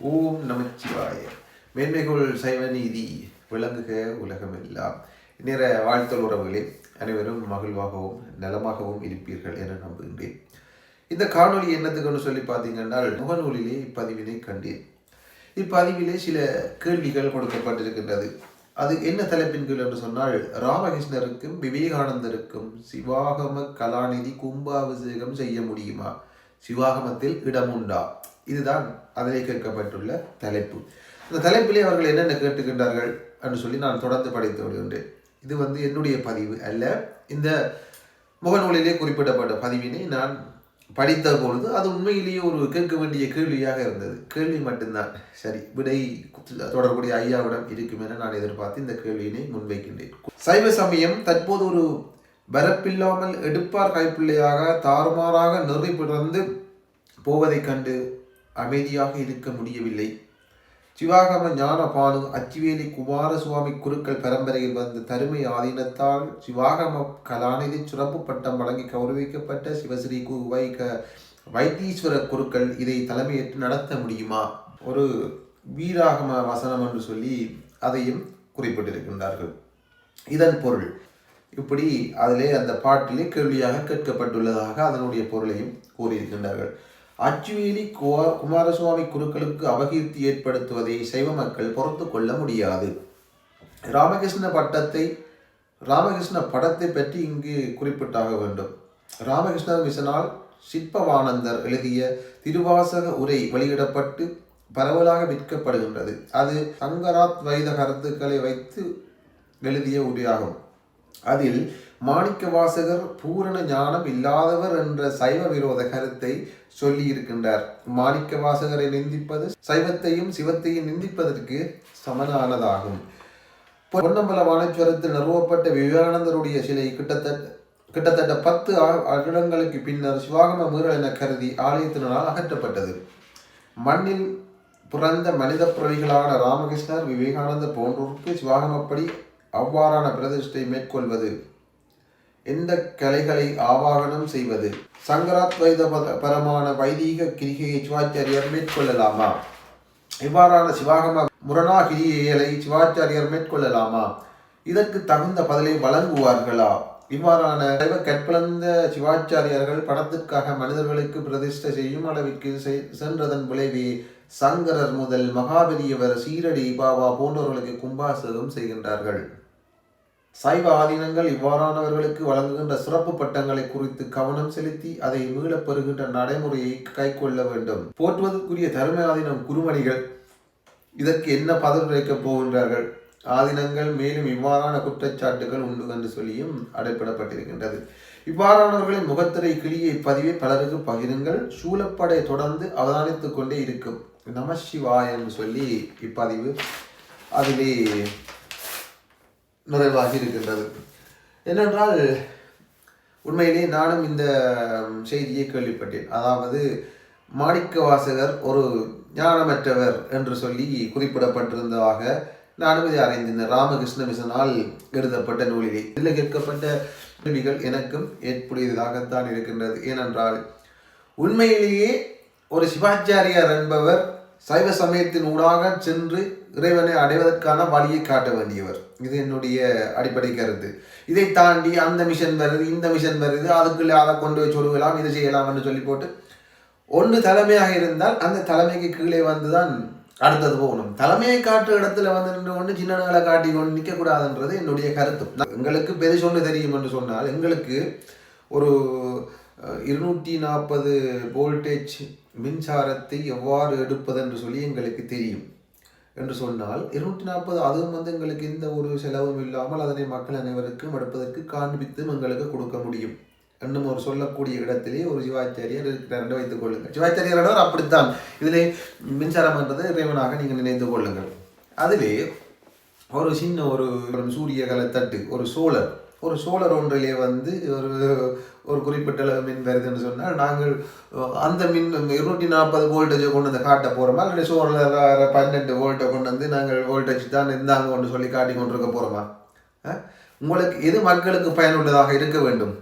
ஓம் நமச்சிவாய. மேன்மைகள் சைவ நீதி விளங்குக உலகமெல்லாம். நிற வாழ்த்தல் உறவுகளே அனைவரும் மகிழ்வாகவும் நலமாகவும் இருப்பீர்கள் என நம்புகின்றேன். இந்த காணொளி என்னத்துக்குன்னு சொல்லி பார்த்தீங்கன்னா முகநூலிலே இப்பதிவினை கண்டேன். இப்பதிவிலே சில கேள்விகள் கொடுக்கப்பட்டிருக்கின்றது. அது என்ன தலைப்பின் கீழ் என்று சொன்னால் ராமகிருஷ்ணருக்கும் விவேகானந்தருக்கும் சிவாகம கலாநிதி கும்பாபிஷேகம் செய்ய முடியுமா? சிவாகமத்தில் இடம் உண்டா இதுதான் அதிலே கேட்கப்பட்டுள்ள தலைப்பு. இந்த தலைப்பிலே அவர்கள் என்னென்ன கேட்டுக்கின்றார்கள் என்று சொல்லி நான் தொடர்ந்து படித்து வருகின்றேன். இது வந்து என்னுடைய பதிவு அல்ல. இந்த முகநூலிலே குறிப்பிடப்பட்ட பதிவினை நான் படித்த பொழுது அது உண்மையிலேயே ஒரு கேட்க வேண்டிய கேள்வியாக இருந்தது. கேள்வி மட்டும்தான். சரி விடை தொடர்புடைய ஐயாவிடம் இருக்கும் என நான் எதிர்பார்த்து இந்த கேள்வியினை முன்வைக்கின்றேன். சைவ சமயம் தற்போது ஒரு வரப்பில்லாமல் எடுப்பார் கைப்பிள்ளையாக தாறுமாறாக நெறி பிறந்து போவதைக் கண்டு அமைதியாக இருக்க முடியவில்லை. சிவாகம ஞானபானு அச்சுவேலி குமாரசுவாமி குருக்கள் பரம்பரையில் வந்த தருமை ஆதீனத்தால் சிவாகம கலாநிதி சிறப்பு பட்டம் வழங்கி கௌரவிக்கப்பட்ட சிவஸ்ரீ கு வைக வைத்தீஸ்வர குருக்கள் இதை தலைமையேற்று நடத்த முடியுமா? ஒரு வீராகம வசனம் என்று சொல்லி அதையும் குறிப்பிட்டிருக்கின்றார்கள். இதன் பொருள் இப்படி அதிலே அந்த பாட்டிலே கேள்வியாக கேட்கப்பட்டுள்ளதாக அதனுடைய பொருளையும் கூறியிருக்கின்றார்கள். அச்சுவேலி குவா குமாரசுவாமி குருக்களுக்கு அபகீர்த்தி ஏற்படுத்துவதை சைவ மக்கள் பொறுத்து கொள்ள முடியாது. ராமகிருஷ்ண பட்டத்தை ராமகிருஷ்ண படத்தை பற்றி இங்கு குறிப்பிட்டாக வேண்டும். ராமகிருஷ்ண மிஷனால் சிற்பவானந்தர் எழுதிய திருவாசக உரை வெளியிடப்பட்டு பரவலாக விற்கப்படுகின்றது. அது சங்கராத் வைத கருத்துக்களை வைத்து எழுதிய உரையாகும். அதில் மாணிக்க வாசகர் பூரண ஞானம் இல்லாதவர் என்ற சைவ விரோத கருத்தை சொல்லி இருக்கின்றார் மாணிக்க வாசகரை நிந்திப்பது சைவத்தையும் சிவத்தையும் நிந்திப்பதற்கு சமனானதாகும். பொன்னம்பல வானேஸ்வரத்தில் நிறுவப்பட்ட விவேகானந்தருடைய சிலை கிட்டத்தட்ட கிட்டத்தட்ட பத்து அகடங்களுக்கு பின்னர் சிவாகம மீறல் என கருதி ஆலயத்தினால் அகற்றப்பட்டது. மண்ணில் பிறந்த மனித பிறவிகளான ராமகிருஷ்ணர் விவேகானந்தர் போன்றோருக்கு சிவாகமப்படி அவ்வாறான பிரதிஷ்டை மேற்கொள்வது. எந்த கலைகளை ஆவாகனம் செய்வது? சங்கராத்வைத பரமான வைதீக கிரிகையை சிவாச்சாரியர் மேற்கொள்ளலாமா? இவ்வாறான சிவாகம முரணா கிரியைகளை சிவாச்சாரியர் மேற்கொள்ளலாமா? இதற்கு தகுந்த பதிலை வழங்குவார்களா? இவ்வாறான சைவ கற்பிழந்த சிவாச்சாரியர்கள் பணத்திற்காக மனிதர்களுக்கு பிரதிஷ்டை செய்யும் அளவிற்கு சென்றதன் விளைவே சங்கரர் முதல் மகாபெரியவர் சீரடி பாபா போன்றவர்களுக்கு கும்பாசகம் செய்கின்றார்கள். சைவ ஆதீனங்கள் இவ்வாறானவர்களுக்கு வழங்குகின்ற சிறப்பு பட்டங்களை குறித்து கவனம் செலுத்தி அதை மீளப் பெறுகின்ற நடைமுறையை கைக்கொள்ள வேண்டும். போற்றுவதற்குரிய தரும ஆதீனம் குருமணிகள் இதற்கு என்ன பதில் வைக்கப் போகின்றார்கள்? ஆதீனங்கள் மேலும் இவ்வாறான குற்றச்சாட்டுகள் உண்டு என்று சொல்லியும் அடைப்படப்பட்டிருக்கின்றது இவ்வாறானவர்களின் முகத்திரை கிளியை பதிவை பலருக்கு பகிருங்கள். சூழப்படை தொடர்ந்து அவதானித்துக் கொண்டே இருக்கும். நமசிவாய் என்று சொல்லி இப்பதிவு அதிலே நிறைவாகி இருக்கின்றது. என்னென்றால் உண்மையிலேயே நானும் இந்த செய்தியை கேள்விப்பட்டேன். அதாவது மாணிக்க வாசகர் ஒரு ஞானமற்றவர் என்று சொல்லி குறிப்பிடப்பட்டிருந்ததாக நானும் இதை அறிந்திருந்தேன். ராமகிருஷ்ண மிஷனால் எழுதப்பட்ட நூலிலே. இதில் கேட்கப்பட்ட கேள்விகள் எனக்கும் ஏற்புடையதாகத்தான் இருக்கின்றது. ஏனென்றால் உண்மையிலேயே ஒரு சிவாச்சாரியார் என்பவர் சைவ சமயத்தின் ஊடாக சென்று இறைவனை அடைவதற்கான வழியை காட்ட வேண்டியவர். இது என்னுடைய அடிப்படை கருத்து. இதை தாண்டி அந்த மிஷன் வருது இந்த மிஷன் வருது அதுக்குள்ளே அதை கொண்டு போய் சொல்லுகலாம் இதை செய்யலாம் என்று சொல்லி போட்டு ஒன்று தலைமையாக இருந்தால் அந்த தலைமைக்கு கீழே வந்து தான் அடுத்தது போகணும். தலைமையை காட்டுற இடத்துல வந்து நின்று கொண்டு சின்னங்களை காட்டி கொண்டு நிற்கக்கூடாதுன்றது என்னுடைய கருத்து. எங்களுக்கு பெருசொன்று தெரியும் என்று சொன்னால் எங்களுக்கு ஒரு இருநூற்றி நாற்பது வோல்டேஜ் மின்சாரத்தை எவ்வாறு எடுப்பது என்று சொல்லி எங்களுக்கு தெரியும். என்று சொன்னால் இருநூற்றி நாற்பது அதுவும் வந்து எங்களுக்கு எந்த ஒரு செலவும் இல்லாமல் அதனை மக்கள் அனைவருக்கும் எடுப்பதற்கு காண்பித்தும் எங்களுக்கு கொடுக்க முடியும். இன்னும் ஒரு சொல்லக்கூடிய இடத்திலே ஒரு சிவாச்சாரியர் இருக்கிறார் வைத்துக் கொள்ளுங்கள். சிவாச்சாரியர் அப்படித்தான். இதிலே மின்சாரம் என்றது இறைவனாக நீங்கள் நினைத்து கொள்ளுங்கள். அதிலே ஒரு சின்ன ஒரு சூரிய கலத்தட்டு ஒரு சோழர் ஒரு சோழர் ஒன்றிலே வந்து ஒரு ஒரு குறிப்பிட்ட அளவு மின் வருதுன்னு சொன்னால் நாங்கள் அந்த மின் இருநூற்றி நாற்பது வோல்டேஜை கொண்டு வந்து காட்ட போகிறோமா இல்லை சோழர் பன்னெண்டு வோல்ட்டை கொண்டு வந்து நாங்கள் வோல்டேஜ் தான் இருந்தாங்க கொண்டு சொல்லி காட்டி கொண்டிருக்க போகிறோமா உங்களுக்கு எது மக்களுக்கு பயனுள்ளதாக இருக்க வேண்டும்?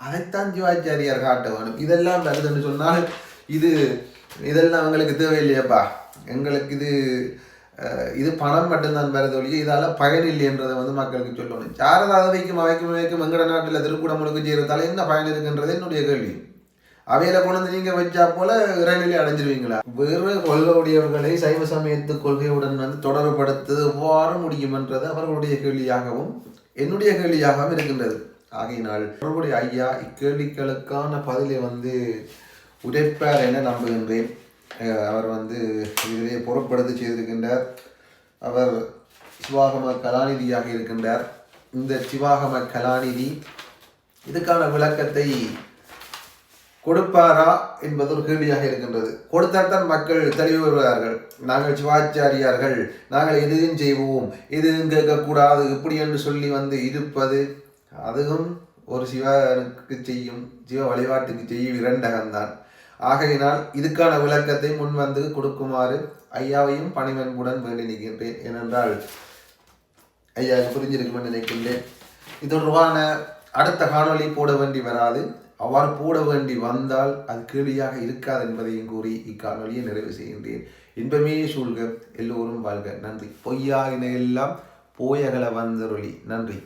அதைத்தான் சிவாச்சாரியார் காட்ட வேணும் இதெல்லாம் வருதுன்னு சொன்னால் இது இதெல்லாம் அவங்களுக்கு தேவையில்லையாப்பா. எங்களுக்கு இது இது பணம் மட்டும்தான் வருது ஒழிய இதால் பயனில்லை என்றதை வந்து மக்களுக்கு சொல்லணும். யாரதாவது வைக்கும் வைக்கும் வைக்கும் எங்கட நாட்டில் திருக்கூடமுழுக்கு செய்யறதால என்ன பயன் இருக்குன்றது என்னுடைய கேள்வி. அவையில கொண்டு வந்து வச்சா போல இறைநிலை அடைஞ்சிருவீங்களா? வேறு கொள்கையுடையவர்களை சைவ சமயத்து கொள்கையுடன் வந்து தொடர்படுத்த எவ்வாறு முடியுமென்றது அவர்களுடைய கேள்வியாகவும் என்னுடைய கேள்வியாகவும் இருக்கின்றது. ஆகையினால் அவர்களுடைய ஐயா இக்கேள்விகளுக்கான பதிலை வந்து உடைப்பார் என நம்புகின்றேன். அவர் வந்து இதிலே பொருட்படுத்தி செய்திருக்கின்றார். அவர் சிவாகம கலாநிதியாக இருக்கின்றார். இந்த சிவாகம கலாநிதி இதுக்கான விளக்கத்தை கொடுப்பாரா என்பது ஒரு கேள்வியாக இருக்கின்றது. கொடுத்தால் தான் மக்கள் தெளிவு வருவார்கள் நாங்கள் சிவாச்சாரியார்கள். நாங்கள் எதுவும் செய்வோம். எதுவும் கேட்கக்கூடாது. இப்படி என்று சொல்லி வந்து இருப்பது அதுவும் ஒரு சிவனுக்கு செய்யும் சிவ வழிபாட்டுக்கு செய்யும் இரண்டகம்தான். ஆகையினால் இதுக்கான விளக்கத்தை முன் வந்து கொடுக்குமாறு ஐயாவையும் பணிவன்புடன் வேண்டி நிற்கின்றேன் ஏனென்றால் ஐயா புரிஞ்சிருக்குமென்னு நினைக்கின்றேன். இது தொடர்பான அடுத்த காணொளி போட வேண்டி வராது. அவ்வாறு போட வேண்டி வந்தால் அது கேள்வியாக இருக்காது என்பதையும் கூறி இக்காணொலியை நிறைவு செய்கின்றேன். இன்பமே சூழ்க எல்லோரும் வாழ்க. நன்றி. பொய்யாகின எல்லாம் போயகல வந்தருளி. நன்றி.